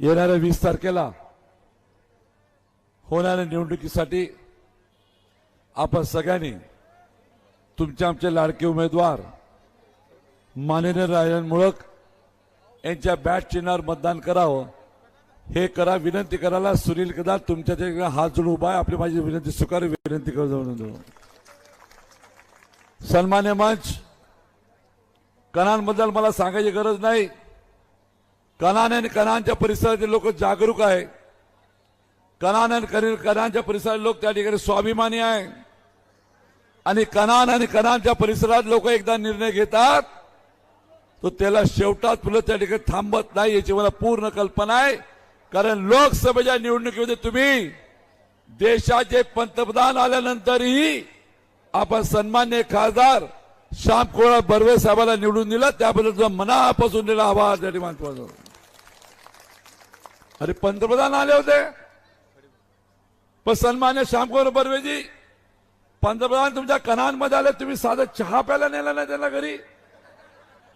येणाऱ्या वीस तारखेला होणाऱ्या निवडणुकीसाठी आपण सगळ्यांनी तुमचे आमचे लाडके उमेदवार माननीय राजन मुळक यांच्या बॅट चिन्हावर मतदान करावं हे करा विनंती करायला सुनील कदार तुमच्या हात जोडून उभा आहे आपली माझी विनंती स्वीकार विनंती करू सन्मान्य मंच कणांबद्दल मला सांगायची गरज नाही. कणाने आणि कणांच्या परिसरातील लोक जागरूक आहे. कणान आणि करी- कणांच्या परिसरातील लोक त्या ठिकाणी स्वाभिमानी आहे. आणि कणान आणि कणांच्या परिसरात लोक एकदा निर्णय घेतात तो त्याला शेवटात फुलं त्या ठिकाणी थांबत नाही याची मला पूर्ण कल्पना आहे. कारण लोकसभेच्या निवडणुकीमध्ये तुम्ही देशाचे पंतप्रधान आल्यानंतरही आपण सन्मान्य खासदार श्याम कोळा बर्वे साहेबाला निवडून दिला. त्याबद्दल तुझा मनापासून दिला आभार त्या ठिकाणी अरे पंतप्रधान आले होते. पण सन्मान्य श्यामकुमार बर्वेजी. पंतप्रधान तुमच्या कणांमध्ये आले तुम्ही साधं चहा प्यायला नेला नाही त्यांना घरी?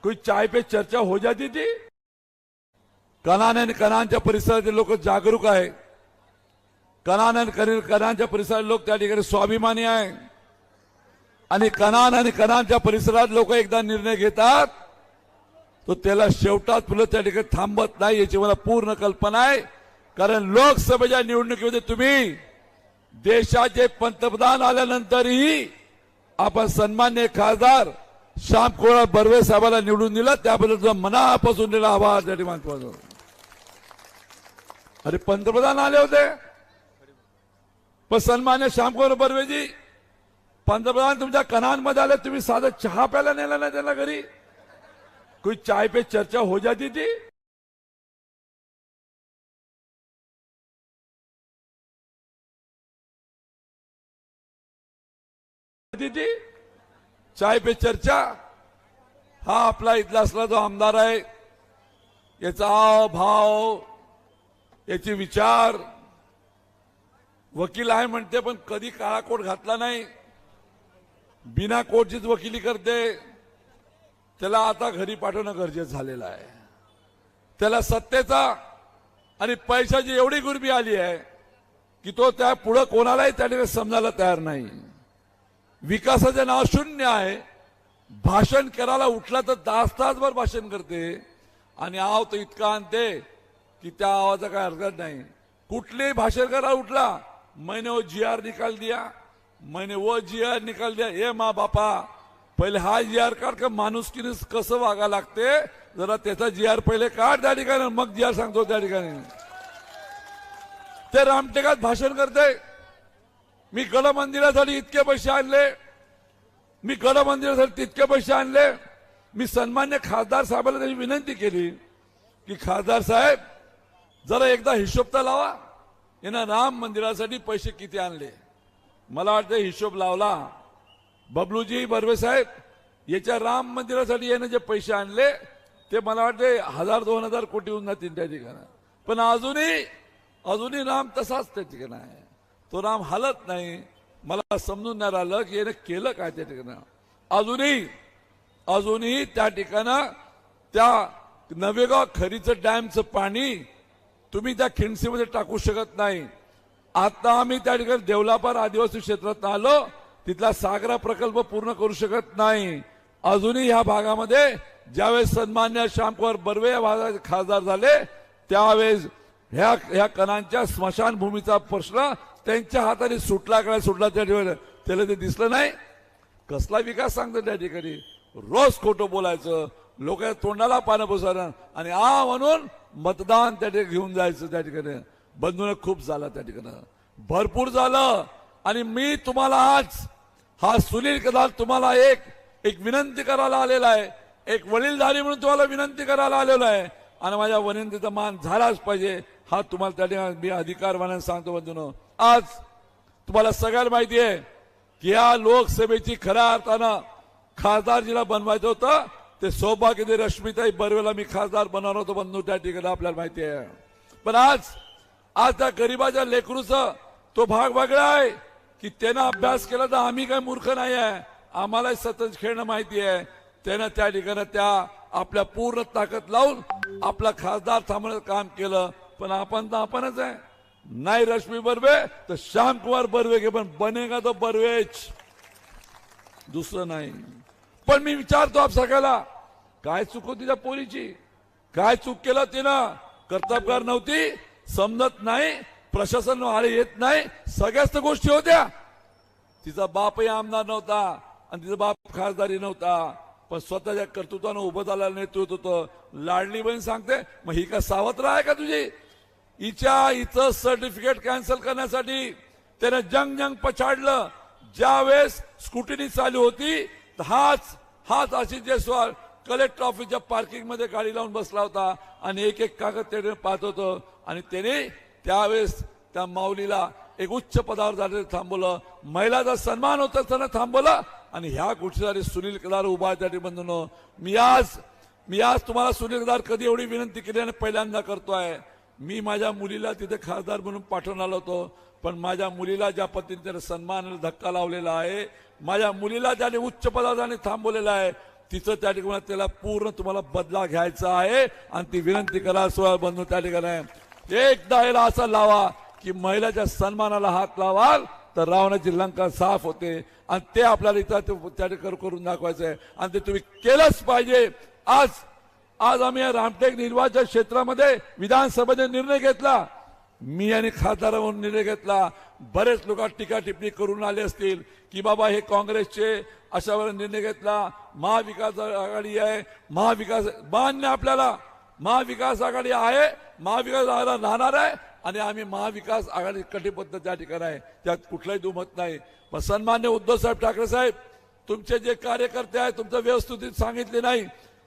कोई चाय पे चर्चा हो जाती ती कणाने आणि कणांच्या परिसरातील लोक जागरूक आहे. कणान आणि करी- कणांच्या परिसरातील लोक त्या ठिकाणी स्वाभिमानी आहे. आणि कणान आणि कणांच्या परिसरात लोक एकदा निर्णय घेतात तो त्याला शेवटात फुलं त्या ठिकाणी थांबत नाही याची मला पूर्ण कल्पना आहे. कारण लोकसभेच्या निवडणुकीमध्ये तुम्ही देशाचे पंतप्रधान आल्यानंतरही आपण सन्मान्य खासदार श्याम कोळा बर्वे साहेबाला निवडून दिला. त्याबद्दल तुझा मनापासून दिला आभार त्या ठिकाणी अरे पंतप्रधान आले होते. पण सन्मान्य श्यामकुमार बर्वेजी पंतप्रधान तुमच्या कणांमध्ये आले तुम्ही साधं चहा प्यायला नेला नाही त्यांना घरी. कोई चाय पे चर्चा हो जाती थी? जाती थी? चाय पे चर्चा? हा आपला इथला असला जो आमदार आहे याचा भाव याचे विचार वकील आहे म्हणते पण कधी काळा कोट घातला नाही. बिना कोटचीच वकिली करते. त्याला आता घरी पाठवणं गरजेचं झालेलं आहे. त्याला सत्तेचा आणि पैशाची एवढी गुरबी आली आहे की तो त्या पुढं कोणालाही त्या ठिकाणी समजायला तयार नाही. विकासाचे नाव शून्य आहे. भाषण करायला उठला तर तास तासभर भाषण करते. आणि आव तो इतका आणते की त्या आवाजा काय हरकत नाही. कुठलेही भाषण करायला उठला? मैंने वो हो जी आर निकाल दिया. मैने वो जी आर निकाल दिया. ए मा बापा पहिले हा जी आर काढ का माणुसकीने कसं वागा लागते? जरा त्याचा जी आर पहिले काढ त्या ठिकाणी मग जी आर सांगतो त्या ठिकाणी. ते रामटेकात भाषण करते मी गड मंदिरासाठी इतके पैसे आणले. मी गड मंदिरासाठी तितके पैसे आणले. मी सन्मान्य खासदार साहेबाला त्याची विनंती केली की खासदार साहेब जरा एकदा हिशोब तर लावा. यांना राम मंदिरासाठी पैसे किती आणले? मला वाटतं हिशोब लावला. बबलूजी बर्वे साहेब याच्या राम मंदिरासाठी याने जे पैसे आणले ते मला वाटते हजार दोन हजार कोटी होऊन जातील त्या ठिकाणी. पण अजूनही अजूनही राम तसाच त्या ठिकाणी आहे. तो राम हलत नाही. मला समजून नाही राहिलं की याने केलं काय त्या ठिकाणी. अजूनही अजूनही त्या ठिकाणं त्या नवेगाव खरीचं डॅमचं पाणी तुम्ही त्या खिंडसीमध्ये टाकू शकत नाही. आता आम्ही त्या ठिकाणी देवलापार आदिवासी क्षेत्रात आलो तिथला सागरा प्रकल्प पूर्ण करू शकत नाही. अजूनही ह्या भागामध्ये ज्यावेळेस सन्मान्य श्यामकुमार बर्वे या भागाचे खासदार झाले त्यावेळेस ह्या ह्या कणांच्या स्मशानभूमीचा प्रश्न त्यांच्या हाताने सुटला काय सुटला त्या ठिकाणी त्याला ते दिसलं नाही. कसला विकास सांगतो त्या ठिकाणी? रोज खोटं बोलायचं लोक तोंडाला पानं पुसायला आणि आ म्हणून मतदान त्या ठिकाणी घेऊन जायचं त्या ठिकाणी. बंधून खूप झालं त्या ठिकाणी. भरपूर झालं. आणि मी तुम्हाला आज हा सुनील कदाल तुम्हाला एक एक विनंती करायला आलेला आहे. एक वडीलधारी म्हणून तुम्हाला विनंती करायला आलेलो आहे. आणि माझ्या विनंतीचा मान झालाच पाहिजे. हा तुम्हाला त्या ठिकाणी मी अधिकारवाने सांगतो बंधून. आज तुम्हाला सगळ्यांना माहिती आहे की या लोकसभेची खऱ्या अर्थानं खासदार जिला बनवायचं होतं ते सौभाग्य रश्मीताई बर्वेला मी खासदार बनवणार होतो बंधू त्या ठिकाणी आपल्याला माहिती आहे. पण आज आज त्या गरीबाच्या लेकरूचा तो भाग वेगळा आहे. की त्यानं अभ्यास केला तर आम्ही काय मूर्ख नाही आहे आम्हाला सतत खेळणं माहिती आहे. त्यानं त्या ठिकाणी त्या आपल्या पूर्ण ताकद लावून आपला खासदार थांबण्याचं काम केलं. पण आपण तर आपणच आहे. नाही रश्मी बर्वे तर श्याम कुमार बर्वे घे. पण बनेगा तो बर्वेच. दुसरं नाही. पण मी विचारतो आप सगळ्याला काय चुक होती त्या पोरीची? काय चूक केलं तिनं? कर्तबगार नव्हती. समजत नाही. प्रशासन आले येत नाही. सगळ्याच तर गोष्टी होत्या. तिचा बापही आमदार नव्हता आणि तिचा बाप खासदारी नव्हता. पण स्वतःच्या कर्तृत्वानं उभं झालेलं नेतृत्व होतं. लाडली बहीण सांगते मग ही का सावत्र आहे का तुझी? हिच्या हिचं सर्टिफिकेट कॅन्सल करण्यासाठी त्याने जंग जंग पछाडलं. ज्यावेळेस स्कूटीनी चालू होती तर हाच हाच आशिष जयस्वाल कलेक्टर ऑफिसच्या पार्किंगमध्ये गाडी लावून बसला होता. आणि एक एक कागद त्याने पाहत होतं. आणि त्याने त्यावेळेस त्या माऊलीला एक उच्च पदावर जाण्याचं थांबवलं. महिलाचा सन्मान होता त्यानं थांबवलं. आणि ह्या गोष्टीसाठी सुनील केदार उभा आहे त्या बंधून मी आज मी आज तुम्हाला सुनील केदार कधी एवढी विनंती केली आणि पहिल्यांदा आहे मी माझ्या मुलीला तिथे खासदार म्हणून पाठवून आलो होतो. पण माझ्या मुलीला ज्या पद्धतीने त्याने सन्मान धक्का लावलेला आहे माझ्या मुलीला ज्याने उच्च पदार्थाने थांबवलेलं आहे तिचं त्या ठिकाणी त्याला पूर्ण तुम्हाला बदला घ्यायचा आहे. आणि ती विनंती करा सोळा बंधू त्या ठिकाणी. एकदा याला असा लावा की महिलाच्या सन्मानाला हात लावाल तर रावणाची लंका साफ होते. आणि ते आपल्याला इथं ते- त्या करून दाखवायचं आहे आणि ते तुम्ही केलंच पाहिजे. आज आज आम्ही या रामटेक निर्वाचन क्षेत्रामध्ये विधानसभेने निर्णय घेतला. मी आणि खासदार म्हणून निर्णय घेतला. बरेच लोक टीका टिप्पणी करून आले असतील की बाबा हे काँग्रेसचे अशा वेळेला निर्णय घेतला. महाविकास आघाडी आहे. महाविकास मान्य आपल्याला. महाविकास आघाडी आहे महाविकास आघाडी राहणार आहे आणि आम्ही महाविकास आघाडी कटिबद्ध त्या ठिकाणी आहे. त्यात कुठलाही दुमत नाही. पण सन्मान्य उद्धव साहेब ठाकरे साहेब तुमचे जे कार्यकर्ते आहेत तुमचं व्यवस्थित सांगितले नाही.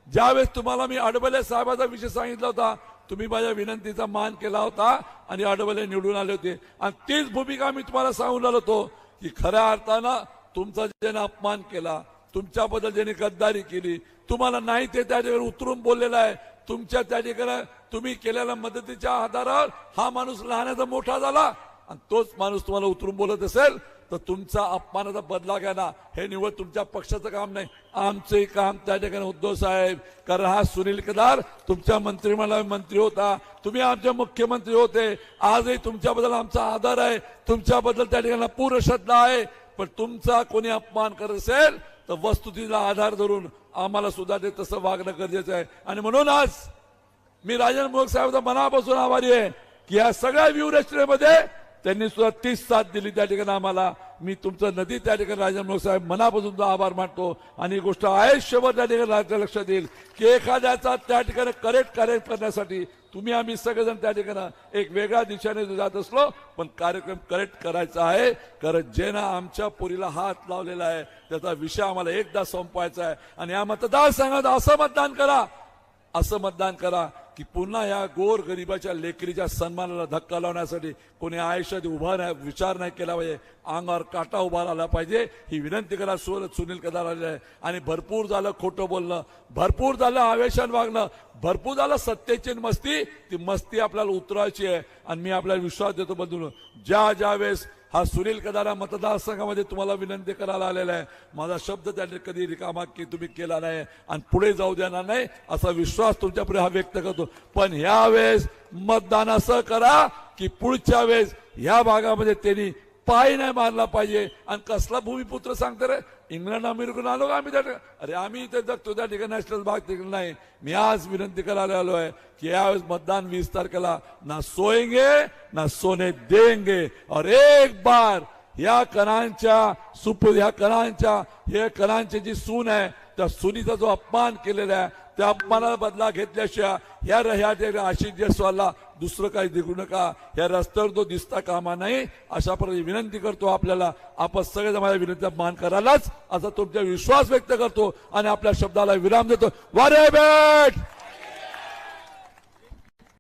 ज्यावेळेस तुम्हाला मी अडबले साहेबाचा विषय सांगितला होता तुम्ही माझ्या विनंतीचा मान केला होता आणि अडबले निवडून आले होते. आणि तीच भूमिका मी तुम्हाला सांगून आलो होतो की खऱ्या अर्थानं तुमचा ज्याने अपमान केला तुमच्याबद्दल ज्याने गद्दारी केली तुम्हाला नाही ते त्या ठिकाणी उतरून बोललेलं आहे तुमच्या त्या ठिकाणी तुम्ही केलेल्या मदतीच्या आधारावर हा माणूस लहानाचा मोठा झाला. आणि तोच माणूस तुम्हाला उतरून बोलत असेल तर तुमचा अपमानाचा बदला घ्याना हे निवड तुमच्या पक्षाचं काम नाही. आमचंही काम त्या ठिकाणी उद्धव साहेब. कारण हा सुनील केदार तुमच्या मंत्रिमंडळात मंत्री होता. तुम्ही आमचे मुख्यमंत्री होते. आजही तुमच्याबद्दल आमचा आदर आहे. तुमच्याबद्दल त्या ठिकाणी पूर्ण श्रद्धा आहे. पण तुमचा कोणी अपमान करत असेल तर वस्तुस्थितीला आधार धरून आम्हाला सुद्धा ते तसं वागणं गरजेचं आहे. आणि म्हणून आज मी राजन मोहक साहेबांचा मनापासून आभारी आहे की या सगळ्या व्यूहरचनेमध्ये त्यांनी सुद्धा तीस साथ दिली. त्या ठिकाणी आम्हाला मी तुमचं नदी त्या ठिकाणी राजन मोहक साहेब मनापासून आभार मानतो. आणि ही गोष्ट आयुष्यभर त्या ठिकाणी लक्षात येईल की एखाद्याचा त्या ठिकाणी करेक्ट कार्य करण्यासाठी तुम्ही आम्ही सगळेजण त्या ठिकाणी एक वेगळ्या दिशेने जात असलो पण कार्यक्रम करेक्ट करायचा आहे. कारण जेना आमच्या पोरीला हात लावलेला आहे. त्याचा विषय आम्हाला एकदा संपवायचा आहे. आणि या मतदारसंघात असं मतदान करा. असं मतदान करा. की पुन्हा या गोर गरिबाच्या लेकरीच्या सन्मानाला धक्का लावण्यासाठी कोणी आयुष्यात उभा नाही विचार नाही केला पाहिजे. अंगावर काटा उभा राहिला पाहिजे. ही विनंती करा सुर सुनील कदार आलेलं आहे. आणि भरपूर झालं खोटं बोलणं. भरपूर झालं आवेशान वागणं. भरपूर झालं सत्तेची मस्ती. ती मस्ती आपल्याला उतरायची आहे. आणि मी आपल्याला विश्वास देतो बदलून ज्या ज्या वेळेस हा सुनील कदारा मतदारसंघामध्ये तुम्हाला विनंती करायला आलेला आहे. माझा शब्द त्याने कधी रिकामा की तुम्ही केला नाही आणि पुढे जाऊ देणार नाही असा विश्वास तुमच्यापुढे हा व्यक्त करतो. पण ह्या वेळेस मतदान असं करा की पुढच्या वेळेस ह्या भागामध्ये त्यांनी पाय नाही मारला पाहिजे. आणि कसला भूमिपुत्र सांगते रे? इंग्लंड अमेरिकन आलो का आम्ही त्या अरे आम्ही इथे जगतो त्या ठिकाणी नॅशनल भाग तिकडे नाही. मी आज विनंती करायला आलो आहे की यावेळेस मतदान वीस तारखेला ना सोयेंगे ना सोने देंगे. और एक बार या कणांच्या सुप या कणांच्या हे कणांची जी सून आहे त्या सुनीचा जो अपमान केलेला आहे त्या अपमानाला बदला घेतल्याशिवाय या ह्या आशिष जयस्वालला दुसरं काही दिघू नका. या रस्त्यावर तो दिसता कामा नाही अशा प्रकारे विनंती करतो आपल्याला. आपण सगळेजण माझ्या विनंतीचा मान करायलाच असा तुमचा विश्वास व्यक्त करतो आणि आपल्या शब्दाला विराम देतो. वारे बेट